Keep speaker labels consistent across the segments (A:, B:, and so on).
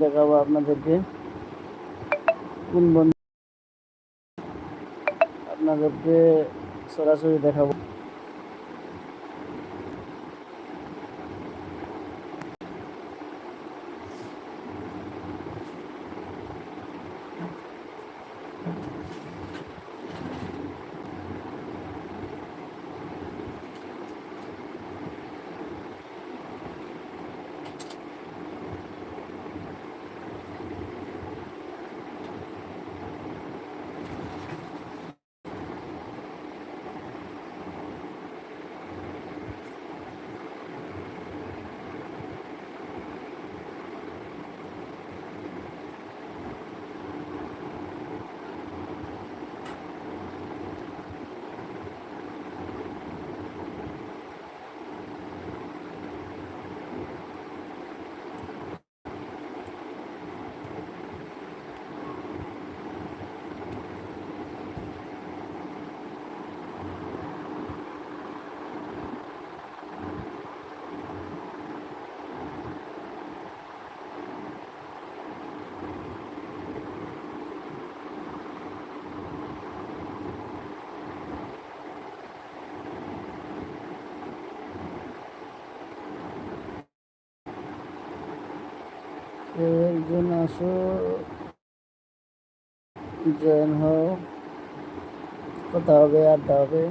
A: দেখাবো আপনাদেরকে কোন বন্ধু আপনাদেরকে সরাসরি দেখাবো একজন আসো জয়েন হও কথা হবে আড্ডা হবে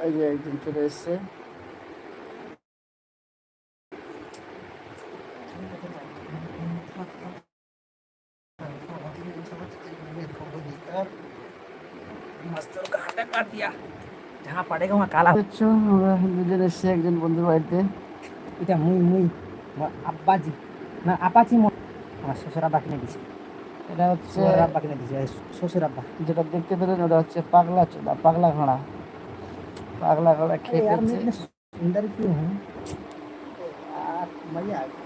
A: এই যে একজন চলে
B: जहाँ पड़ेगा वहाँ काला
A: দেখছো আমরা দুজন এসছি একজন বন্ধুর বাড়িতে
B: এটা মুই মুই আমার আব্বাজি না আপাচি মো আমার শ্বশুর আব্বা কিনে দিছে
A: এটা হচ্ছে
B: শ্বশুর আব্বা কিনে দিছে এই শ্বশুর আব্বা
A: যেটা দেখতে পেলেন ওটা হচ্ছে পাগলা চোদা পাগলা ঘোড়া পাগলা ঘোড়া
B: अरे
A: খেয়ে
B: यार मैं
A: ফেলছে
B: इतने सुंदर क्यों हूँ यार मजा आ गया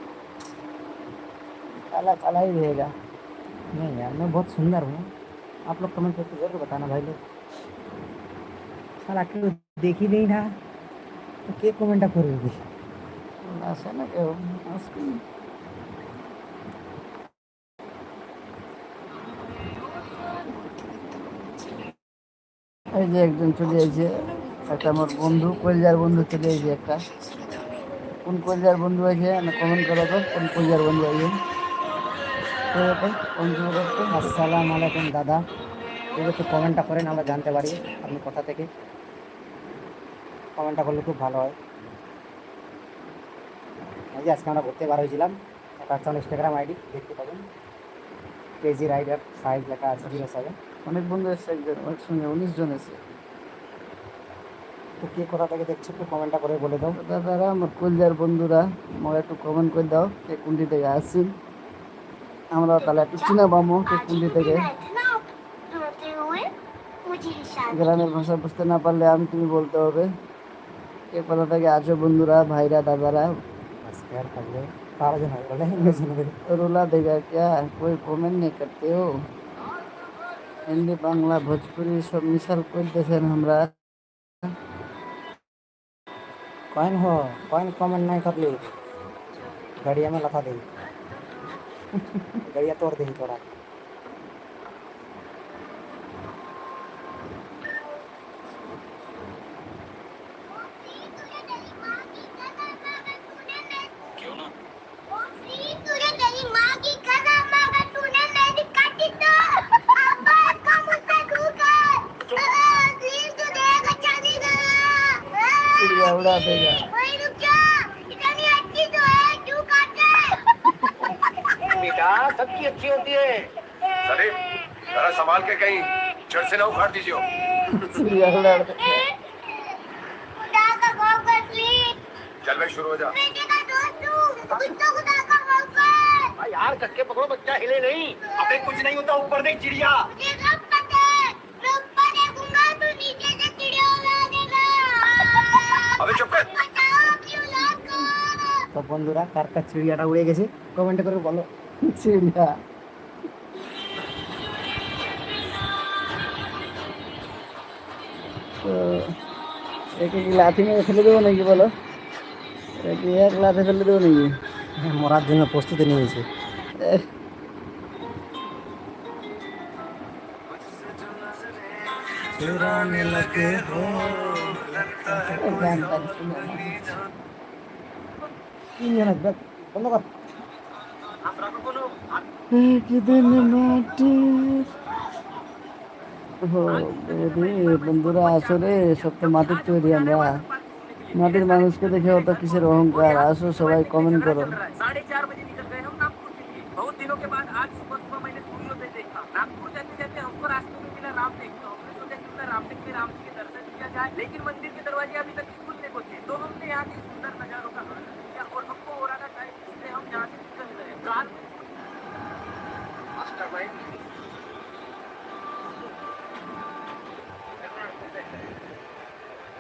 A: काला काला ही रहेगा
B: नहीं यार मैं बहुत सुंदर हूँ आप लोग कमेंट करके जरूर बताना भाई लोग সারা কেউ দেখি নেই না। কে কমেন্টটা করবে
A: দেখি না কেউ? এই যে একজন চলে এসেছে একটা আমার বন্ধু কলজার বন্ধু চলে এসেছে একটা। কোন কলজার বন্ধু আছে? আমি কমেন্ট করো তো কোন কলজার বন্ধু আছে?
B: আসসালাম আলাইকুম দাদা। একটু কমেন্টটা করেন আমরা জানতে পারি আপনি কোথা থেকে। কমেন্টটা করলে খুব ভালো হয়। এই যে আজকে আমরা ঘুরতে বার হয়েছিলাম এটা হচ্ছে ইনস্টাগ্রাম আইডি দেখতে পাবেন। কেজি রাইডার সাইজ লেখা আছে জিরো সেভেন
A: অনেক বন্ধু এসছে একসঙ্গে উনিশ জন এসে
B: তো কে কোথা থেকে দেখছ একটু কমেন্টটা করে বলে দাও।
A: দাদারা আমার কলজার বন্ধুরা আমার একটু কমেন্ট করে দাও কে কুন্ডি থেকে আসছেন। আমরা তাহলে একটু চিনা পাবো কে কুন্ডি থেকে। গ্রামের ভাষা বুঝতে না পারলে আমি তুমি বলতে হবে। কে কোথা থেকে আছো বন্ধুরা ভাইরা দাদারা
B: আজকে আর থাকলে বারো জন হয়ে গেলে ইংরেজি নেবে
A: रोला देगा क्या कोई कमेंट नहीं करते हो हिंदी बांग्ला भोजपुरी सब मिसाल कर देखें हमरा
B: कौन हो कौन कमेंट नहीं कर ली गड़िया में लथा दे गड़िया तोड़ दे थोड़ा
A: लौड़ा देगा।
C: बेटा सबकी अच्छी होती है।
D: अरे जरा संभाल के कहीं जड़ से ना उखाड़ दीजिए चल भाई शुरू हो जा।
C: यार कक्के पकड़ो बच्चा हिले नहीं। अबे कुछ नहीं होता ऊपर देख चिड़िया।
B: তো বন্ধুরা কার কার চিড়িয়াটা উড়ে গেছে? কমেন্ট করে বলো।
A: চিড়িয়া। তো একে কি লাথি মেরে ফেলে দেবো নাকি বলো? একে এক লাথে ফেলে দেবো নাকি?
B: হ্যাঁ, মরার জন্য প্রস্তুতি নিয়েছে।
A: এহ, এই গানটা বন্ধুরা আসলে সব তো মাটির তৈরি আমরা মাটির মানুষকে দেখে অত কিসের অহংকার আসো সবাই কমেন্ট করো
C: जाए लेकिन मंदिर के दरवाजे अभी तक खुलने को थे तो हमने यहाँ के सुंदर नजारों का आनंद लिया और हमको हो रहा था टाइम इसलिए हम यहाँ से निकल गए कार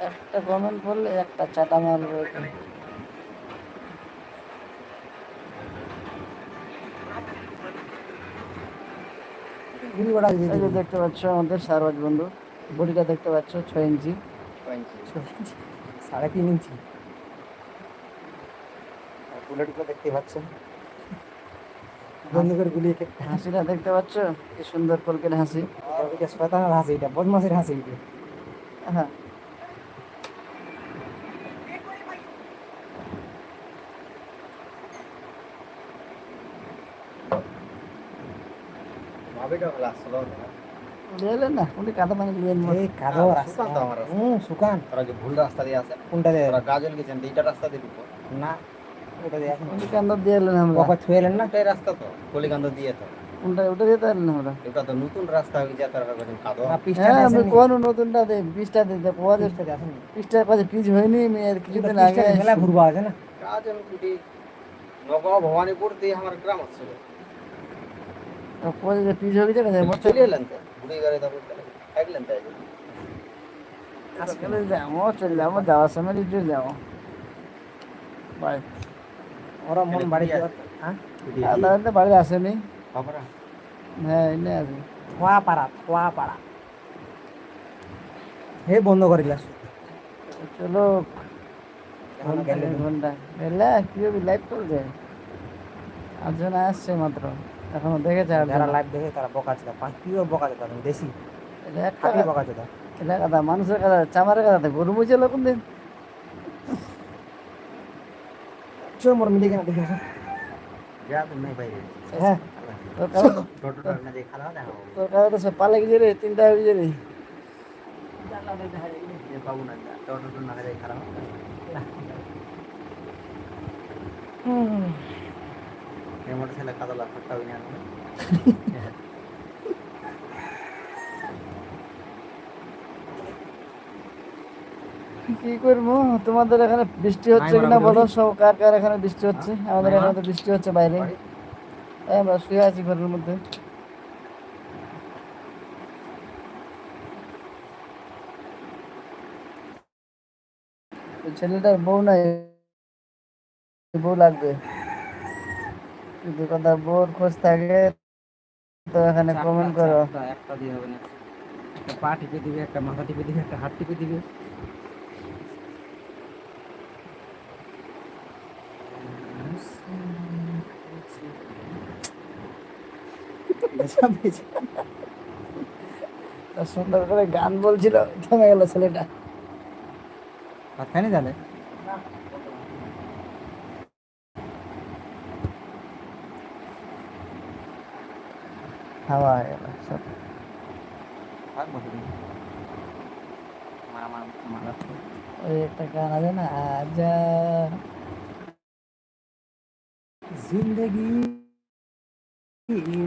A: একটা কমেন্ট করলে একটা চাটা মারবো এখানে।
B: গুলি বাড়া
A: এই যে দেখতে পাচ্ছ আমাদের সারবাজ বন্ধু বডিটা দেখতে পাচ্ছ ছয় ইঞ্চি।
B: সাড়ে তিন ইঞ্চি। বুলেটগুলো দেখতে পাচ্ছেন।
A: হাসিটা দেখতে পাচ্ছ? কি সুন্দর কলকের হাসি।
B: এটা শয়তানের হাসি এটা বদমাসের হাসি এটা।
A: হ্যাঁ। উড়ে না উনি কাদা পানি
B: এই কাদো রাস্তা।
E: সুকান্ত আমার।
B: হুম সুকান
E: তোরা যে ভুল রাস্তা দিয়ে আছে?
B: কোনটা দিয়ে?
E: তোরা গাজল গেছেন এইটা রাস্তা দিয়ে
B: না ওটা দিয়ে এখন।
A: কান্দা দিয়ে এলেন আমরা।
B: কখন ছুঁয়েলেন না?
E: ওটাই রাস্তা তো কলিকান্দ দিয়ে তো।
A: কোনটা ওটা আমরা
E: এটা তো নতুন রাস্তা হয়ে গেছে তারা বলেন কাদো।
B: না পিসটা
A: হ্যাঁ আমি কোন নতুনটা দে পিসটা দিতে পাওয়া যায়
B: পিসটা দিয়ে
A: কাছে পিস হয়নি মেয়ের কিছুদিন আগে
B: মেলা ঘুরবা আছে না?
E: গাজল কুটি নগাঁও ভবানীপুর দিয়ে আমার গ্রাম
A: যে পিস হয়ে গেছে
E: চলে এলেন তো? ঘুরে গেলে তারপর থাকলেন তাই
A: আজকাল যাব চলে যাব যাওয়ার সময় রিটে যাব। বাই
B: ওরা মন বাড়ি হ্যাঁ?
A: আলাদা বাড়ি আসেনি। হ্যাঁ এনে আছে।
B: খোয়া পাড়া খোয়া পাড়া হে বন্ধ করে দিলাস।
A: চলো। ঘণ্টা এলা কি হবে? লাইভ করবে? আটজন আসছে মাত্র। এখনও দেখেছে আর
B: যারা লাইভ দেখে তারা বকা ছিল পাঁচ পিও বকা যেত দেশি। খাটি বকা যেত
A: এটা কথা মানুষের কথা চামারের কথা গরু মুছে লোক দিন
B: চল মোর মিলে কেন দেখে
E: যা তো নাই বাইরে।
B: হ্যাঁ।
A: তোর কাছে তো সব পালে গেছে রে তিনটা হয়ে গেছে রে
E: পাবো না টোটো না খারাপ এই মোটরসাইকেল কাদো
A: কি করব? তোমাদের এখানে বৃষ্টি হচ্ছে কিনা বলো? সব কার কার এখানে বৃষ্টি হচ্ছে? আমাদের এখানে তো বৃষ্টি হচ্ছে বাইরে। আমরা শুয়ে আছি ঘরের মধ্যে। ছেলেটার বউ নাই। বউ লাগবে। যদি কথা বউর খোঁজ থাকে তো এখানে কমেন্ট করো।
B: একটা দিয়ে হবে না। একটা পা টিপে দিবে একটা মাথা টিপে দিবে একটা হাত টিপে দিবে।
A: সুন্দর করে গান বলছিল থেমে গেল ছেলেটা।
B: ভাত খায়নি তাহলে?
A: হাওয়া হয়ে গেল সব
B: ভাত বসে দিন মামা মারা
A: ওই একটা গান আছে না আজা
B: जिंदगी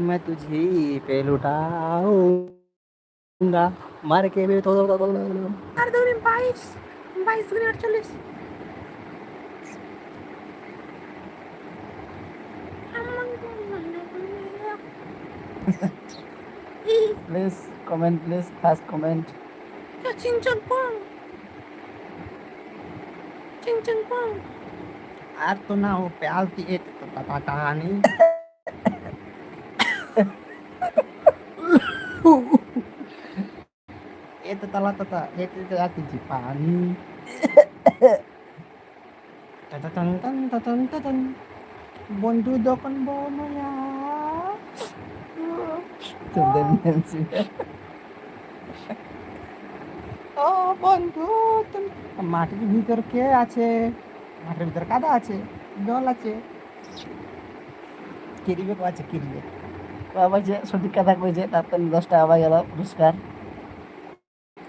B: मैं तुझे पे लुटाऊंगा मार के भी तो আর দুই বাইশ বাইশ দুই please
A: comment please fast comment. ya
B: cincang pong cincang pong আর তো না ও প্যালতি এক তো পাতা কাহানি itu telah tata itu itu aku di pani tatatan tatatan tatatan bondu dokon bomo
A: ya নেমছি
B: ও বন্ধু তুমি মাটির ভিতর কে আছে? মাটির ভিতর কাদা আছে? জল আছে? কিরিবে আছে কিরিবে।
A: বাবা যে সঠিক কথা কইছে তার তো দশ টাকা পাই গেল পুরস্কার।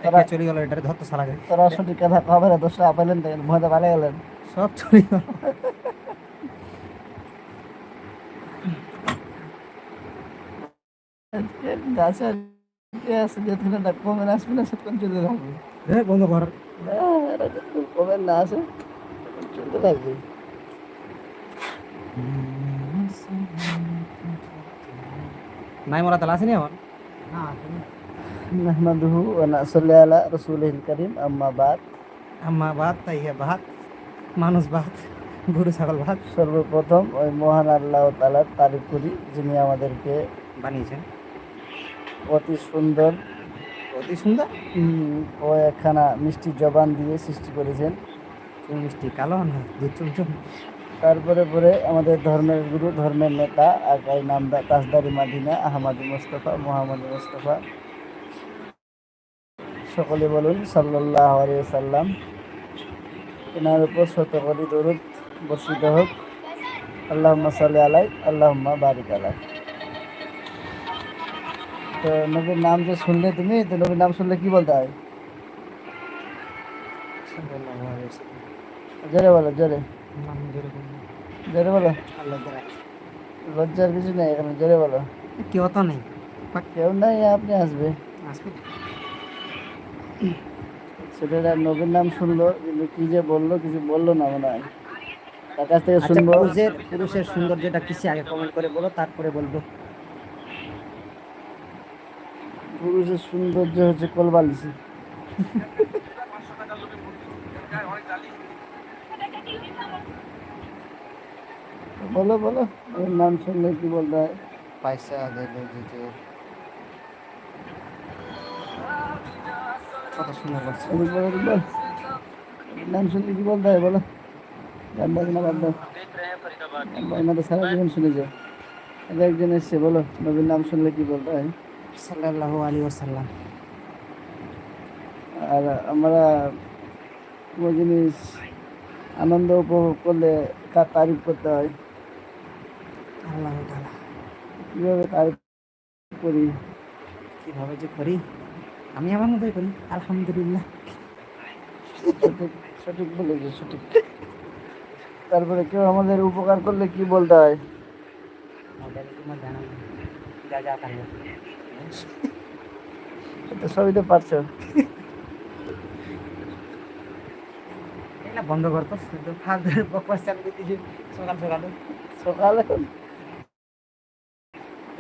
B: একা চলে গেল এটারে ধরতে সারা
A: তোরা সঠিক কথা কবে দশ টাকা পাইলেন ভয়তে ভালো গেলেন।
B: সব চলে গেল।
A: আছে? আছে যেখানে না কমে আসবে না সেখান চলতে থাকবে
B: এ বন্ধ কর।
A: কমে না আসে চলতে থাকবে
B: নাই মরা তালা আসেনি এখন?
A: বাদ।
B: তাই মানুষ ভাত গরু ছাগল ভাত
A: সর্বপ্রথম ওই মহান আল্লাহ তাআলার তারিফ করি যিনি আমাদেরকে
B: বানিয়েছেন।
A: অতি সুন্দর।
B: অতি সুন্দর?
A: ও একখানা মিষ্টি জবান দিয়ে সৃষ্টি করেছেন।
B: মিষ্টি কালো না?
A: তারপরে পরে আমাদের ধর্মের গুরু ধর্মের নেতা আকাই নামদা তাজদারি মাদিনা আহমাদি মোস্তফা মোহাম্মদ মোস্তফা। সকলে বলুন সাল্লাহ সাল্লাম এনার উপর শতকরি দরুদ বর্ষিত হোক। আল্লাহ সাল্লি আলাই আল্লাহ বারিক আলাই তো নবীর নাম যে শুনলে তুমি তো নবীর নাম শুনলে কি বলতে হয়? জোরে বলো জোরে।
B: জোরে
A: বলো। লজ্জার কিছু নেই এখানে জোরে বলো।
B: কেউ তো নেই।
A: কেউ নাই আপনি আসবে। ছেলেরা নবীর নাম শুনলো কিন্তু কি যে বলল কিছু বলল না মনে হয়। তার কাছ থেকে
B: আচ্ছা
A: শুনব।
B: পুরুষের পুরুষের সৌন্দর্যটা কিসে? আগে কমেন্ট করে বলো তারপরে বলব।
A: পুরুষের সৌন্দর্য হচ্ছে কোলবালিশি। বলো বলো ওর নাম শুনলে কি বলতে হয়?
B: পয়সা দিলে দিতে। কত সুন্দর লাগছে
A: নাম শুনলে কি বলতে হয় বলো। গান বাজনা বাদ দাও। বাজনা তো সারা জীবন শুনেছো। একজন এসছে বলো নবীর নাম শুনলে কি বলতে হয়?
B: সাল্লাল্লাহু আলাইহি ওয়াসাল্লাম।
A: আর আমরা কোনো জিনিস আনন্দ উপভোগ করলে কার তারিফ করতে হয়?
B: আল্লাহ
A: কীভাবে তারিফ করি?
B: কীভাবে যে করি? আমি আমার মতোই করি আলহামদুলিল্লাহ।
A: সঠিক সঠিক বলেছে সঠিক। তারপরে কেউ আমাদের উপকার করলে কি বলতে হয়?
B: যা যা
A: তো সবই তো পারছ।
B: বন্ধ করতো ফালতু বকবাস চালু করে দিয়েছি সকাল সকালে।
A: সকাল?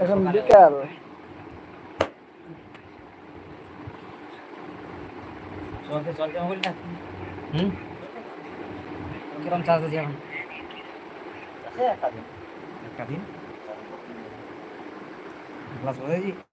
A: এখন বিকাল।
B: চলতে চলতে মোবাইলটা হুম? কিরম চার্জ আছে এখন? একটা দিন। ক্লাস কেন